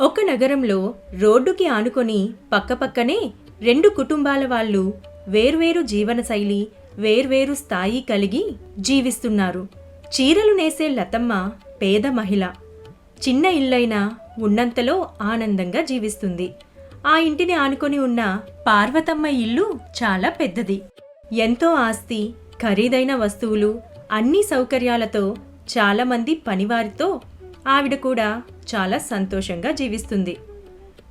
ఒక నగరంలో రోడ్డుకి ఆనుకొని పక్కపక్కనే రెండు కుటుంబాల వాళ్ళు వేర్వేరు జీవనశైలి వేర్వేరు స్థాయి కలిగి జీవిస్తున్నారు. చీరలు నేసే లతమ్మ పేద మహిళ. చిన్న ఇల్లైనా ఉన్నంతలో ఆనందంగా జీవిస్తుంది. ఆ ఇంటిని ఆనుకొని ఉన్న పార్వతమ్మ ఇల్లు చాలా పెద్దది. ఎంతో ఆస్తి ఖరీదైన వస్తువులు అన్ని సౌకర్యాలతో చాలామంది పనివారితో ఆవిడ కూడా చాలా సంతోషంగా జీవిస్తుంది.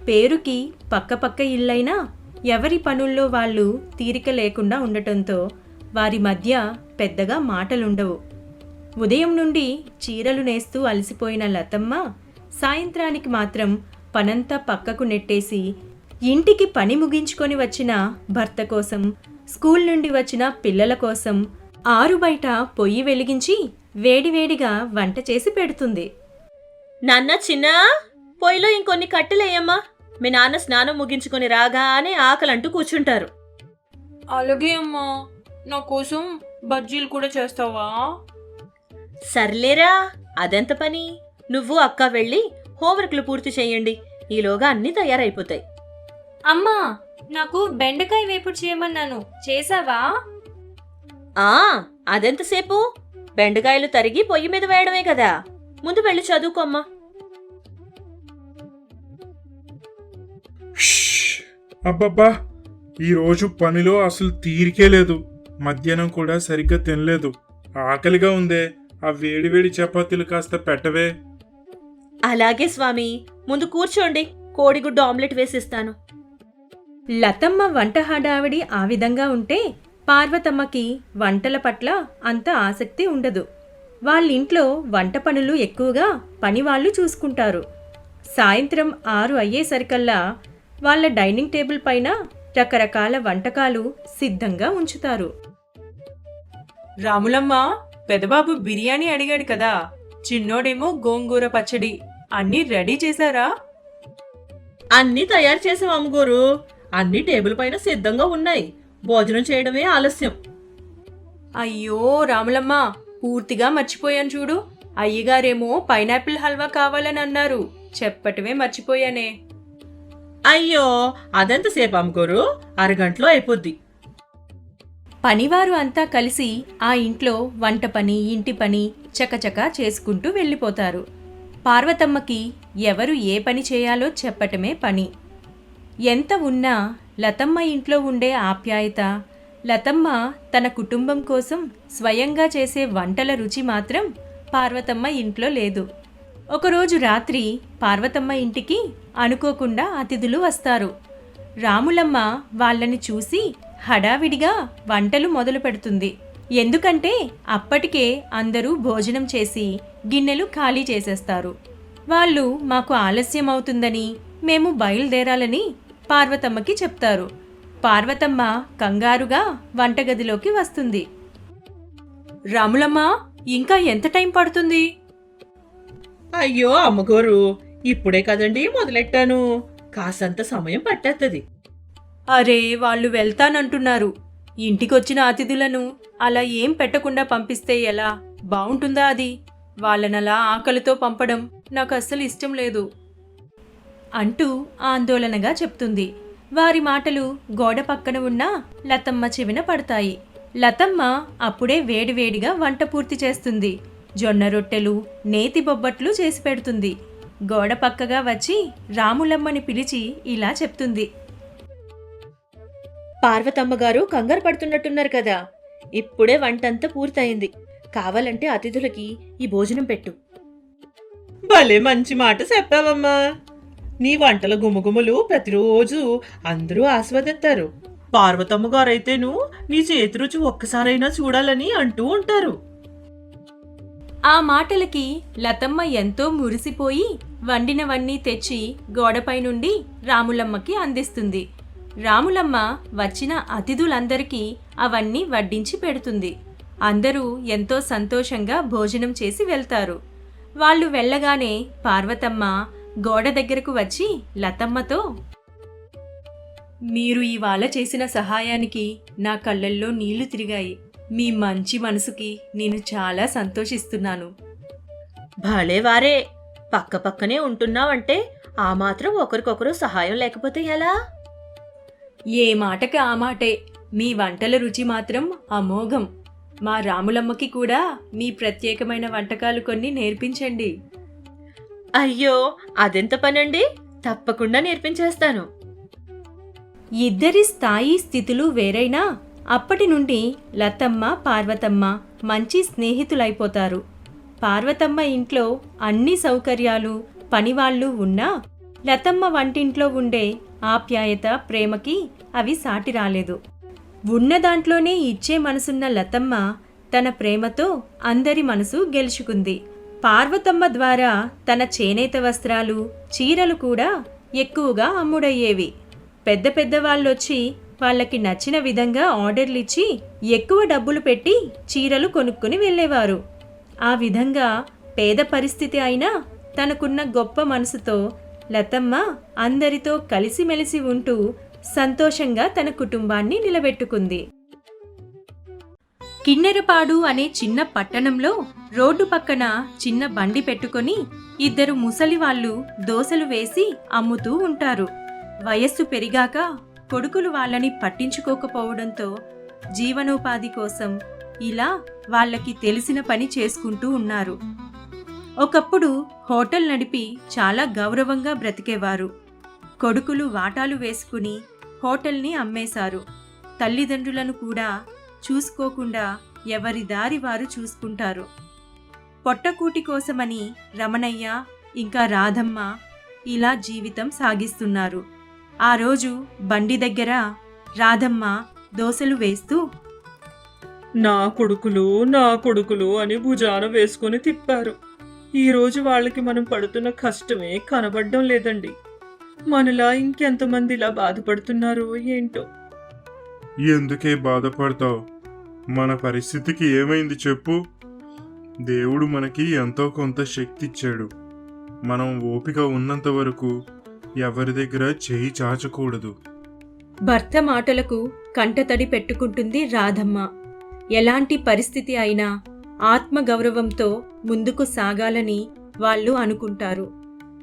పేరుకి పక్కపక్క ఇల్లైనా ఎవరి పనుల్లో వాళ్ళు తీరిక లేకుండా ఉండటంతో వారి మధ్య పెద్దగా మాటలుండవు. ఉదయం నుండి చీరలు నేస్తూ అలసిపోయిన లతమ్మ సాయంత్రానికి మాత్రం పనంతా పక్కకు నెట్టేసి ఇంటికి పని ముగించుకొని వచ్చిన భర్త కోసం స్కూల్ నుండి వచ్చిన పిల్లల కోసం ఆరు బయట పొయ్యి వెలిగించి వేడివేడిగా వంట చేసి పెడుతుంది. నాన్న చిన్న పొయ్యిలో ఇంకొన్ని కట్టెలేయమ్మా. మీ నాన్న స్నానం ముగించుకొని రాగానే ఆకలంటూ కూర్చుంటారు. అలాగే అమ్మా. నా కోసం బజ్జీలు కూడా చేస్తావా? సర్లేరా అదెంత పని? నువ్వు అక్క వెళ్ళి హోంవర్క్లు పూర్తి చేయండి. ఈలోగా అన్నీ తయారైపోతాయి. అమ్మా నాకు బెండకాయ వేపుడు చేయమన్నాను. చేసావా ఆ అదెంతసేపు? బెండకాయలు తరిగి పొయ్యి మీద వేయడమే కదా. ముందు వెళ్ళి చదువుకోమ్మా! అబ్బబ్బా ఈరోజు పనిలో అసలు తీరికే లేదు. మధ్యాహ్నం కూడా సరిగ్గా తినలేదు. ఆకలిగా ఉందే ఆ వేడివేడి చపాతీలు కాస్త పెట్టవే. అలాగే స్వామి ముందు కూర్చోండి కోడిగుడ్డు ఆమ్లెట్ వేసిస్తాను. లతమ్మ వంట హడావిడి ఆ విధంగా ఉంటే పార్వతమ్మకి వంటల పట్ల అంత ఆసక్తి ఉండదు. వాళ్ళింట్లో వంట పనులు ఎక్కువగా పనివాళ్ళు చూసుకుంటారు. సాయంత్రం ఆరు అయ్యేసరికల్లా వాళ్ళ డైనింగ్ టేబుల్ పైన రకరకాల వంటకాలు సిద్ధంగా ఉంచుతారు. రాములమ్మ పెదబాబు బిర్యానీ అడిగాడు కదా చిన్నోడేమో గోంగూర పచ్చడి అన్నీ రెడీ చేశారా? అన్నీ తయారు చేసాం అమ్మగోరు. అన్నీ టేబుల్ పైన సిద్ధంగా ఉన్నాయి. భోజనం చేయడమే ఆలస్యం. అయ్యో రాములమ్మ పూర్తిగా మర్చిపోయాను చూడు. అయ్యగారేమో పైనాపిల్ హల్వా కావాలని అన్నారు. చెప్పటమే మర్చిపోయానే. అయ్యో అదెంతసేపు అమ్మగోరు అరగంటలో అయిపోద్ది. పనివారు అంతా కలిసి ఆ ఇంట్లో వంట పని ఇంటి పని చకచకా చేసుకుంటూ వెళ్ళిపోతారు. పార్వతమ్మకి ఎవరు ఏ పని చేయాలో చెప్పటమే పని. ఎంత ఉన్నా లతమ్మ ఇంట్లో ఉండే ఆప్యాయత లతమ్మ తన కుటుంబం కోసం స్వయంగా చేసే వంటల రుచి మాత్రం పార్వతమ్మ ఇంట్లో లేదు. ఒకరోజు రాత్రి పార్వతమ్మ ఇంటికి అనుకోకుండా అతిథులు వస్తారు. రాములమ్మ వాళ్ళని చూసి హడావిడిగా వంటలు మొదలు పెడుతుంది. ఎందుకంటే అప్పటికే అందరూ భోజనం చేసి గిన్నెలు ఖాళీ చేసేస్తారు. వాళ్ళు మాకు ఆలస్యం అవుతుందని మేము బయలుదేరాలని పార్వతమ్మకి చెప్తారు. పార్వతమ్మ కంగారుగా వంటగదిలోకి వస్తుంది. రాములమ్మ ఇంకా ఎంత టైం పడుతుంది? అయ్యో అమ్మగోరు ఇప్పుడే కదండి మొదలెట్టాను. కాసంత సమయం పట్టేత్తది. అరే వాళ్ళు వెళ్తానంటున్నారు. ఇంటికొచ్చిన అతిథులను అలా ఏం పెట్టకుండా పంపిస్తే ఎలా? బావుంటుందా అది? వాళ్ళనలా ఆకలితో పంపడం నాకు అస్సలు ఇష్టం లేదు. అంటూ ఆందోళనగా చెప్తుంది. వారి మాటలు గోడ పక్కన ఉన్న లతమ్మ చెవిన పడతాయి. లతమ్మ అప్పుడే వేడివేడిగా వంట పూర్తి చేస్తుంది. జొన్న రొట్టెలు నేతి బొబ్బట్లు చేసి పెడుతుంది. గోడ పక్కగా వచ్చి రాములమ్మని పిలిచి ఇలా చెప్తుంది. పార్వతమ్మ గారు కంగారు పడుతున్నట్టున్నారు కదా. ఇప్పుడే వంటంతా పూర్తయింది. కావాలంటే అతిథులకి ఈ భోజనం పెట్టు. భలే మంచి మాట చెప్పావమ్మా. నీ వంటల గుమగుమలు ప్రతిరోజు అందరూ ఆస్వాదిస్తారు. పార్వతమ్మ గారైతేను నీ చేతి రుచి ఒక్కసారైనా చూడాలని అంటూ ఉంటారు. ఆ మాటలకి లతమ్మ ఎంతో మురిసిపోయి వండినవన్నీ తెచ్చి గోడపై నుండి రాములమ్మకి అందిస్తుంది. రాములమ్మ వచ్చిన అతిథులందరికీ అవన్నీ వడ్డించి పెడుతుంది. అందరూ ఎంతో సంతోషంగా భోజనం చేసి వెళ్తారు. వాళ్ళు వెళ్ళగానే పార్వతమ్మ గోడ దగ్గరకు వచ్చి లతమ్మతో మీరు ఇవాళ చేసిన సహాయానికి నా కళ్ళల్లో నీళ్ళు తిరిగాయి. మీ మంచి మనసుకి నేను చాలా సంతోషిస్తున్నాను. భలే వారే. పక్క పక్కనే ఉంటున్నావంటే ఆ మాత్రం ఒకరికొకరు సహాయం లేకపోతే ఎలా? ఏ మాటకి ఆ మాటే. మీ వంటల రుచి మాత్రం అమోఘం. మా రాములమ్మకి కూడా మీ ప్రత్యేకమైన వంటకాలు కొన్ని నేర్పించండి. అయ్యో అదెంత పనండి? తప్పకుండా నేర్పించేస్తాను. ఇద్దరి స్థాయి స్థితులు వేరైనా అప్పటి నుండి లతమ్మ పార్వతమ్మ మంచి స్నేహితులైపోతారు. పార్వతమ్మ ఇంట్లో అన్ని సౌకర్యాలు పనివాళ్ళు ఉన్నా లతమ్మ వంటింట్లో ఉండే ఆప్యాయత ప్రేమకి అవి సాటి రాలేదు. ఉన్న దాంట్లోనే ఇచ్చే మనసున్న లతమ్మ తన ప్రేమతో అందరి మనసు గెలుచుకుంది. పార్వతమ్మ ద్వారా తన చేనేత వస్త్రాలు చీరలు కూడా ఎక్కువగా అమ్ముడయ్యేవి. పెద్ద పెద్ద వాళ్ళొచ్చి వాళ్ళకి నచ్చిన విధంగా ఆర్డర్లు ఇచ్చి ఎక్కువ డబ్బులు పెట్టి చీరలు కొనుక్కుని వెళ్ళేవారు. ఆ విధంగా పేద పరిస్థితి అయినా తనకున్న గొప్ప మనసుతో లతమ్మ అందరితో కలిసిమెలిసి ఉంటూ సంతోషంగా తన కుటుంబాన్ని నిలబెట్టుకుంది. కిన్నెరపాడు అనే చిన్న పట్టణంలో రోడ్డు పక్కన చిన్న బండి పెట్టుకొని ఇద్దరు ముసలి వాళ్ళు దోసలు వేసి అమ్ముతూ ఉంటారు. వయస్సు పెరిగాక కొడుకులు వాళ్ళని పట్టించుకోకపోవడంతో జీవనోపాధి కోసం ఇలా వాళ్ళకి తెలిసిన పని చేసుకుంటూ ఉన్నారు. ఒకప్పుడు హోటల్ నడిపి చాలా గౌరవంగా బ్రతికేవారు. కొడుకులు వాటాలు వేసుకుని హోటల్ని అమ్మేశారు. తల్లిదండ్రులను కూడా చూసుకోకుండా ఎవరి దారి వారు చూసుకుంటారు. పొట్టకూటి కోసమని రమణయ్య ఇంకా రాధమ్మ ఇలా జీవితం సాగిస్తున్నారు. ఆ రోజు బండి దగ్గర రాధమ్మ దోశలు వేస్తూ నా కొడుకులు నా కొడుకులు అని భుజాన వేసుకొని తిప్పారు. ఈరోజు వాళ్ళకి మనం పడుతున్న కష్టమే కనబడడం లేదండి. మనలా ఇంకెంతమంది ఇలా బాధపడుతున్నారో ఏంటో. ఎందుకే బాధపడతావు? మన పరిస్థితికి ఏమైంది చెప్పు. దేవుడు మనకి ఎంతో కొంత శక్తి ఇచ్చాడు మనం ఓపిక ఉన్నంత వరకు ఎవరి దగ్గర చేయి చాచకూడదు. భర్త మాటలకు కంటతడి పెట్టుకుంటుంది రాధమ్మ. ఎలాంటి పరిస్థితి అయినా ఆత్మగౌరవంతో ముందుకు సాగాలని వాళ్ళు అనుకుంటారు.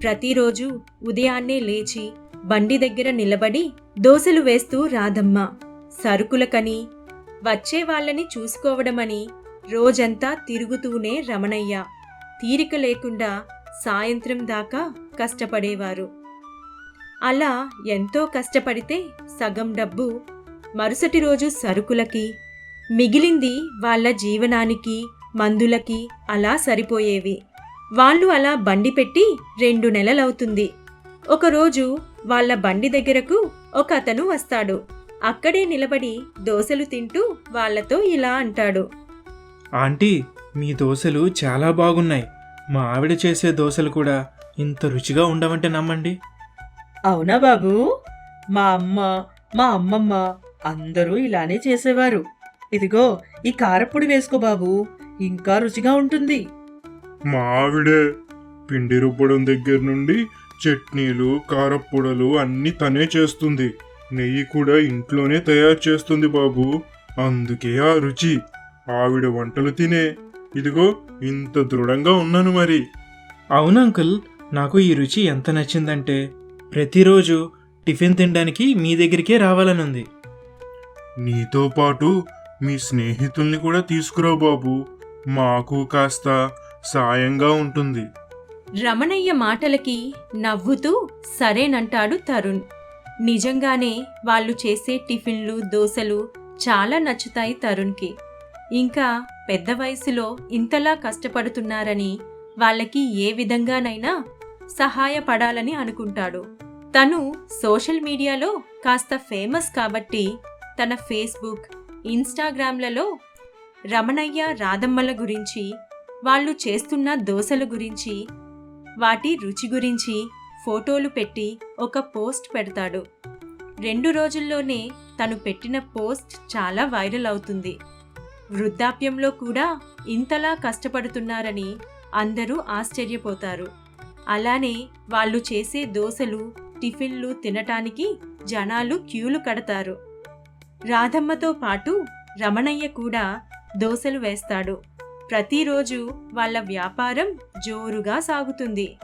ప్రతిరోజు ఉదయాన్నే లేచి బండి దగ్గర నిలబడి దోశలు వేస్తూ రాధమ్మ. సరుకులకని వచ్చే వాళ్ళని చూసుకోవడమని రోజంతా తిరుగుతూనే రమణయ్య తీరిక లేకుండా సాయంత్రం దాకా కష్టపడేవారు. అలా ఎంతో కష్టపడితే సగం డబ్బు మరుసటి రోజు సరుకులకి మిగిలింది వాళ్ళ జీవనానికి మందులకి అలా సరిపోయేవి. వాళ్ళు అలా బండి పెట్టి రెండు నెలలవుతుంది. ఒకరోజు వాళ్ళ బండి దగ్గరకు ఒక అతను వస్తాడు. అక్కడే నిలబడి దోసెలు తింటూ వాళ్ళతో ఇలా అంటాడు. ఆంటీ మీ దోశలు చాలా బాగున్నాయి. మా ఆవిడ చేసే దోశలు కూడా ఇంత రుచిగా ఉండవంటే నమ్మండి. అవునా బాబు? మా అమ్మ మా అమ్మమ్మ అందరూ ఇలానే చేసేవారు. ఇదిగో ఈ కారപ്പൊడి వేసుకో బాబు. ఇంకా రుచిగా ఉంటుంది. మా ఆవిడే పిండి రుబ్బడం దగ్గర నుండి చట్నీలు కారప్పొడలు అన్నీ తనే చేస్తుంది. నెయ్యి కూడా ఇంట్లోనే తయారు చేస్తుంది బాబు. అందుకే ఆ రుచి. ఆవిడ వంటలు తినే. ఇదిగో ఇంత దృఢంగా ఉన్నాను మరి. అవును అంకుల్ నాకు ఈ రుచి ఎంత నచ్చిందంటే ప్రతిరోజు టిఫిన్ తినడానికి మీ దగ్గరికే రావాలనుంది. నీతో పాటు మీ స్నేహితుల్ని కూడా తీసుకురా బాబు. మాకు కాస్త సాయంగా ఉంటుంది. రమణయ్య మాటలకి నవ్వుతూ సరేనంటాడు తరుణ్. నిజంగానే వాళ్ళు చేసే టిఫిన్లు దోశలు చాలా నచ్చుతాయి తరుణ్కి. ఇంకా పెద్ద వయసులో ఇంతలా కష్టపడుతున్నారని వాళ్ళకి ఏ విధంగానైనా సహాయపడాలని అనుకుంటాడు. తను సోషల్ మీడియాలో కాస్త ఫేమస్ కాబట్టి తన ఫేస్బుక్ ఇన్స్టాగ్రామ్లలో రమణయ్య రాధమ్మల గురించి వాళ్ళు చేస్తున్న దోశల గురించి వాటి రుచి గురించి ఫోటోలు పెట్టి ఒక పోస్ట్ పెడతాడు. రెండు రోజుల్లోనే తను పెట్టిన పోస్ట్ చాలా వైరల్ అవుతుంది. వృద్ధాప్యంలో కూడా ఇంతలా కష్టపడుతున్నారని అందరూ ఆశ్చర్యపోతారు. అలానే వాళ్ళు చేసే దోశలు టిఫిన్లు తినటానికి జనాలు క్యూలు కడతారు. రాధమ్మతో పాటు రమణయ్య కూడా దోశలు వేస్తాడు. ప్రతిరోజు వాళ్ళ వ్యాపారం జోరుగా సాగుతుంది.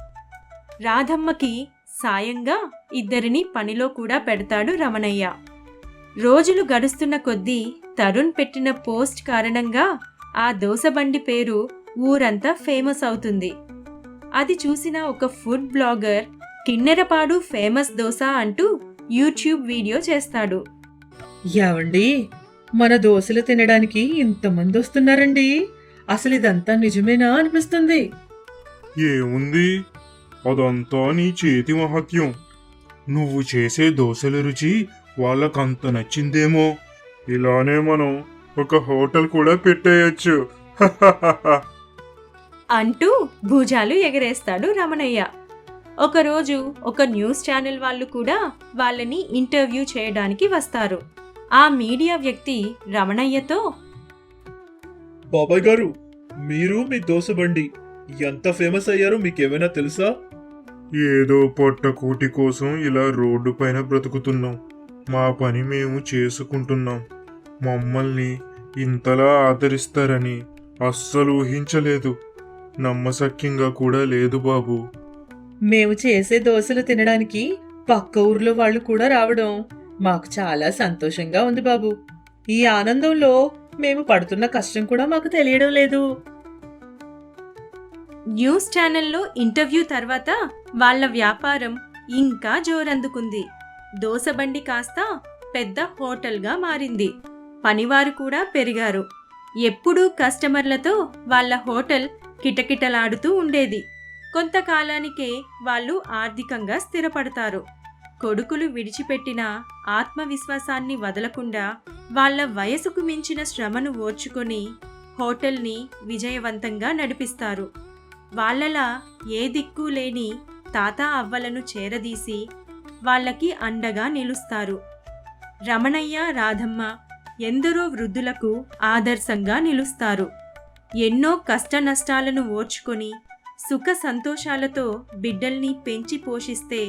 రాధమ్మకి సాయంగా ఇద్దరిని పనిలో కూడా పెడతాడు రమణయ్య. రోజులు గడుస్తున్న కొద్దీ తరుణ్ పెట్టిన పోస్ట్ కారణంగా ఆ దోసబండి పేరు ఊరంతా ఫేమస్ అవుతుంది. అది చూసిన ఒక food blogger Kinnerapadu famous dosa అంటూ యూట్యూబ్ వీడియో చేస్తాడు. యావండి మన దోశలు తినడానికి ఇంతమంది వస్తున్నారండి. అసలు ఇదంతా నిజమేనా అనిపిస్తుంది? ఏముంది? అదంతా నీ చేతి మహత్యం. నువ్వు చేసే దోశల రుచి వాళ్ళకంత నచ్చిందేమో. ఇలానే మనం ఒక హోటల్ కూడా పెట్టేయచ్చు. అంటూ భుజాలు ఎగరేస్తాడు రమణయ్య. ఒకరోజు ఒక న్యూస్ ఛానల్ వాళ్ళు కూడా వాళ్ళని ఇంటర్వ్యూ చేయడానికి వస్తారు. ఆ మీడియా వ్యక్తి రమణయ్యతో బాబాయ్ గారు మీరు మీ దోసబండి ఎంత ఫేమస్ అయ్యారో మీకేమైనా తెలుసా? ఏదో పొట్టకూటి కోసం ఇలా రోడ్డు పైన బ్రతుకుతున్నాం. మా పని మేము చేసుకుంటున్నాం. మమ్మల్ని ఇంతలా ఆదరిస్తారని అస్సలు ఊహించలేదు. నమ్మశక్యంగా కూడా లేదు బాబు. మేము చేసే దోశలు తినడానికి పక్క ఊర్లో వాళ్ళు కూడా రావడం మాకు చాలా సంతోషంగా ఉంది బాబు. ఈ ఆనందంలో మేము పడుతున్న కష్టం కూడా మాకు తెలియడం లేదు. న్యూస్ ఛానల్లో ఇంటర్వ్యూ తర్వాత వాళ్ళ వ్యాపారం ఇంకా జోరందుకుంది. దోసబండి కాస్త పెద్ద హోటల్గా మారింది. పనివారు కూడా పెరిగారు. ఎప్పుడూ కస్టమర్లతో వాళ్ళ హోటల్ కిటకిటలాడుతూ ఉండేది. కొంతకాలానికే వాళ్ళు ఆర్థికంగా స్థిరపడతారు. కొడుకులు విడిచిపెట్టిన ఆత్మవిశ్వాసాన్ని వదలకుండా వాళ్ళ వయసుకు మించిన శ్రమను ఓర్చుకొని హోటల్ని విజయవంతంగా నడిపిస్తారు. వాళ్ళలా ఏ దిక్కు లేని తాత అవ్వలను చేరదీసి వాళ్ళకి అండగా నిలుస్తారు. రమణయ్య రాధమ్మ ఎందరో వృద్ధులకు ఆదర్శంగా నిలుస్తారు. ఎన్నో కష్ట నష్టాలను ఓర్చుకొని సుఖ సంతోషాలతో బిడ్డల్ని పెంచి పోషిస్తే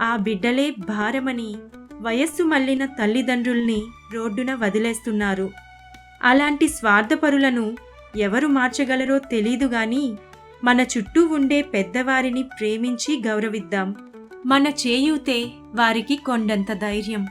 ఆ బిడ్డలే భారమని వయస్సు మళ్ళిన తల్లిదండ్రుల్ని రోడ్డున వదిలేస్తున్నారు. అలాంటి స్వార్థపరులను ఎవరు మార్చగలరో తెలీదు గాని మన చుట్టూ ఉండే పెద్దవారిని ప్రేమించి గౌరవిద్దాం. మన చేయూతే వారికి కొండంత ధైర్యం.